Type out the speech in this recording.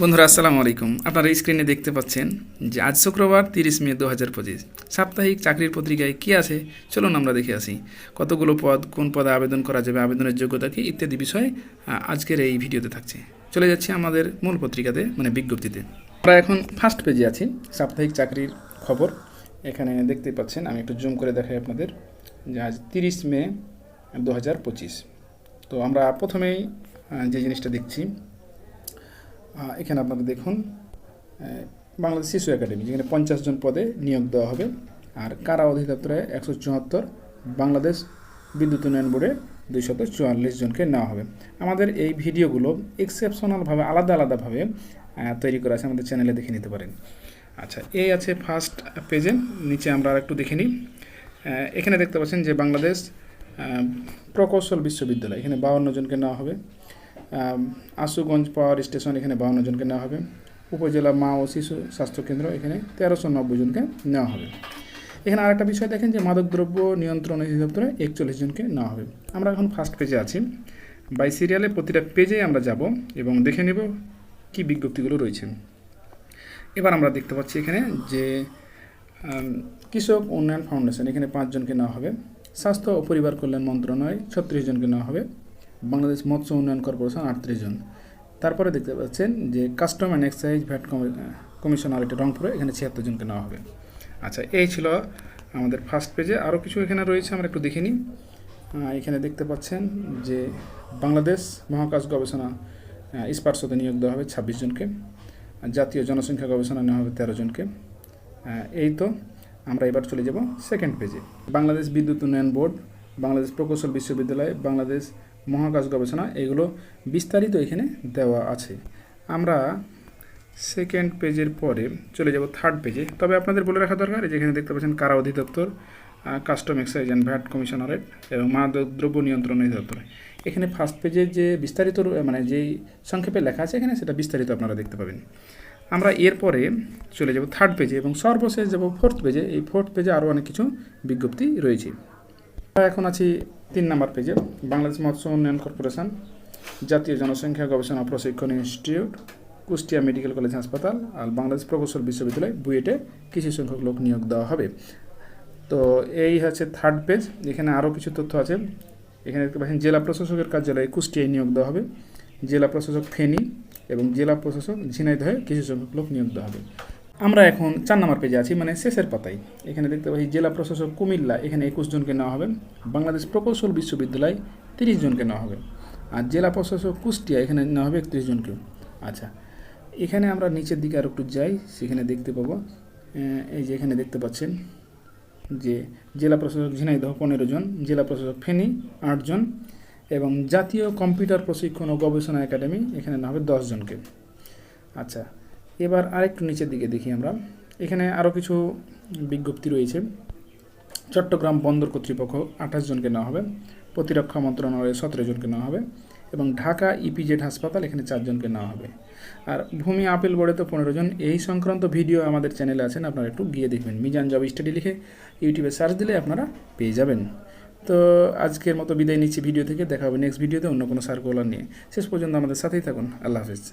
বন্ধুরা, আসসালামু আলাইকুম। আপনারা স্ক্রিনে দেখতে পাচ্ছেন যে আজ শুক্রবার তিরিশ মে দু হাজার পঁচিশ। সাপ্তাহিক চাকরির পত্রিকায় কী আছে? চলুন আমরা দেখে আসি। কতগুলো পদ, কোন পদে আবেদন করা যাবে, আবেদনের যোগ্যতা কী, ইত্যাদি বিষয় আজকের এই ভিডিওতে থাকছে। চলে যাচ্ছি আমাদের মূল পত্রিকাতে মানে বিজ্ঞপ্তিতে। আমরা এখন ফার্স্ট পেজে আছি, সাপ্তাহিক চাকরির খবর। এখানে দেখতে পাচ্ছেন, আমি একটু জুম করে দেখাই আপনাদের, যে আজ তিরিশ মে দু হাজার পঁচিশ। তো আমরা প্রথমেই যে জিনিসটা দেখছি এখানে আপনারা দেখুন বাংলাদেশ শিশু একাডেমি, যেখানে পঞ্চাশ জন পদে নিয়োগ দেওয়া হবে। আর কারা অধিদপ্তরে একশো চুয়াত্তর, বাংলাদেশ বিদ্যুৎ উন্নয়ন বোর্ডে দুইশত চুয়াল্লিশ জনকে নেওয়া হবে। আমাদের এই ভিডিওগুলো এক্সেপশনালভাবে আলাদা আলাদাভাবে তৈরি করা আছে। আমাদের চ্যানেলে দেখে নিতে পারেন। আচ্ছা এই আছে ফার্স্ট পেজে নিচে আমরা আর একটু দেখে নিই। এখানে দেখতে পাচ্ছেন যে বাংলাদেশ প্রকৌশল বিশ্ববিদ্যালয়, এখানে বাউন্ন জনকে নেওয়া হবে। আশুগঞ্জ পাওয়ার স্টেশন এখানে বাউন্ন জনকে নেওয়া হবে। উপজেলা মা ও শিশু স্বাস্থ্যকেন্দ্র এখানে তেরোশো নব্বই জনকে নেওয়া হবে। এখানে আরেকটা বিষয় দেখেন যে মাদকদ্রব্য নিয়ন্ত্রণ অধিদপ্তরে একচল্লিশ জনকে নেওয়া হবে। আমরা এখন ফার্স্ট পেজে আছি। বাই সিরিয়ালে প্রতিটা পেজে আমরা যাব এবং দেখে নেব কি বিজ্ঞপ্তিগুলো রয়েছে। এবার আমরা দেখতে পাচ্ছি এখানে যে কৃষক উন্নয়ন ফাউন্ডেশন এখানে পাঁচজনকে নেওয়া হবে। স্বাস্থ্য ও পরিবার কল্যাণ মন্ত্রণালয় ছত্রিশ জনকে নেওয়া হবে। বাংলাদেশ মৎস্য উন্নয়ন কর্পোরেশন আটত্রিশ জন। তারপরে দেখতে পাচ্ছেন যে custom and excise VAT commissionerate রংপুরে এখানে ছিয়াত্তর জনকে নেওয়া হবে। আচ্ছা এই ছিল আমাদের ফার্স্ট পেজে আরও কিছু এখানে রয়েছে, আমরা একটু দেখে নিই। এখানে দেখতে পাচ্ছেন যে বাংলাদেশ মহাকাশ গবেষণা স্পার্শতে নিয়োগ দেওয়া হবে ছাব্বিশ জনকে। জাতীয় জনসংখ্যা গবেষণা নেওয়া হবে তেরো জনকে। এই তো, আমরা এবার চলে যাব সেকেন্ড পেজে বাংলাদেশ বিদ্যুৎ উন্নয়ন বোর্ড, বাংলাদেশ প্রকৌশল বিশ্ববিদ্যালয়, বাংলাদেশ মহাকাশ গবেষণা, এগুলো বিস্তারিত এখানে দেওয়া আছে। আমরা সেকেন্ড পেজের পরে চলে যাব থার্ড পেজে তবে আপনাদের বলে রাখা দরকার, এই যে এখানে দেখতে পাচ্ছেন কারা অধিদপ্তর custom excise and VAT commissionerate এবং মাদক দ্রব্য নিয়ন্ত্রণ অধিদপ্তর। এখানে ফার্স্ট পেজে যে বিস্তারিত মানে যেই সংক্ষেপে লেখা আছে এখানে সেটা বিস্তারিত আপনারা দেখতে পাবেন। আমরা এরপরে চলে যাব থার্ড পেজে এবং সর্বশেষ যাব ফোর্থ পেজে এই ফোর্থ পেজে আরও অনেক কিছু বিজ্ঞপ্তি রয়েছে। এখন আছি তিন নম্বর পেজে বাংলাদেশ মৎস্য উন্নয়ন কর্পোরেশন, জাতীয় জনসংখ্যা গবেষণা প্রশিক্ষণ ইনস্টিটিউট, কুষ্টিয়া মেডিকেল কলেজ হাসপাতাল আর বাংলাদেশ প্রকৌশল বিশ্ববিদ্যালয় বুয়েটে কিছু সংখ্যক লোক নিয়োগ দেওয়া হবে। তো এই হচ্ছে থার্ড পেজ এখানে আরও কিছু তথ্য আছে। এখানে দেখতে পাচ্ছেন, জেলা প্রশাসকের কার্যালয়ে কুষ্টিয়ায় নিয়োগ দেওয়া হবে। জেলা প্রশাসক ফেনী এবং জেলা প্রশাসক ঝিনাইদহে কিছু সংখ্যক লোক নিয়োগ দেওয়া হবে। আমরা এখন চার নম্বর পেজে আছি মানে শেষের পাতায়। এখানে দেখতে পাচ্ছি, জেলা প্রশাসক কুমিল্লা, এখানে একুশ জনকে নেওয়া হবে। বাংলাদেশ প্রকৌশল বিশ্ববিদ্যালয়, তিরিশ জনকে নেওয়া হবে। আর জেলা প্রশাসক কুষ্টিয়া, এখানে নেওয়া হবে একত্রিশ জনকে। আচ্ছা এখানে আমরা নিচের দিকে আর একটু যাই, সেখানে দেখতে পাবো এই যে এখানে দেখতে পাচ্ছেন যে জেলা প্রশাসক ঝিনাইদহ পনেরো জন, জেলা প্রশাসক ফেনী আটজন এবং জাতীয় কম্পিউটার প্রশিক্ষণ ও গবেষণা একাডেমি, এখানে নেওয়া হবে দশ জনকে। আচ্ছা এবার আরেকটু নিচের দিকে দেখি আমরা। এখানে আরও কিছু বিজ্ঞপ্তি রয়েছে। চট্টগ্রাম বন্দর কর্তৃপক্ষ আঠাশ জনকে নেওয়া হবে, প্রতিরক্ষা মন্ত্রণালয়ে সতেরো জনকে নেওয়া হবে এবং ঢাকা ইপিজেড হাসপাতাল এখানে চারজনকে নেওয়া হবে। আর ভূমি আপিল বোর্ডে তো পনেরো জন। এই সংক্রান্ত ভিডিও আমাদের চ্যানেলে আছেন আপনারা একটু গিয়ে দেখবেন। মিজান জব স্টাডি লিখে ইউটিউবে সার্চ দিলে আপনারা পেয়ে যাবেন। তো আজকের মতো বিদায় নিচ্ছি ভিডিও থেকে। দেখা হবে নেক্সট ভিডিওতে অন্য কোনো সার্কুলার নিয়ে। শেষ পর্যন্ত আমাদের সাথেই থাকুন। আল্লাহ হাফিজ।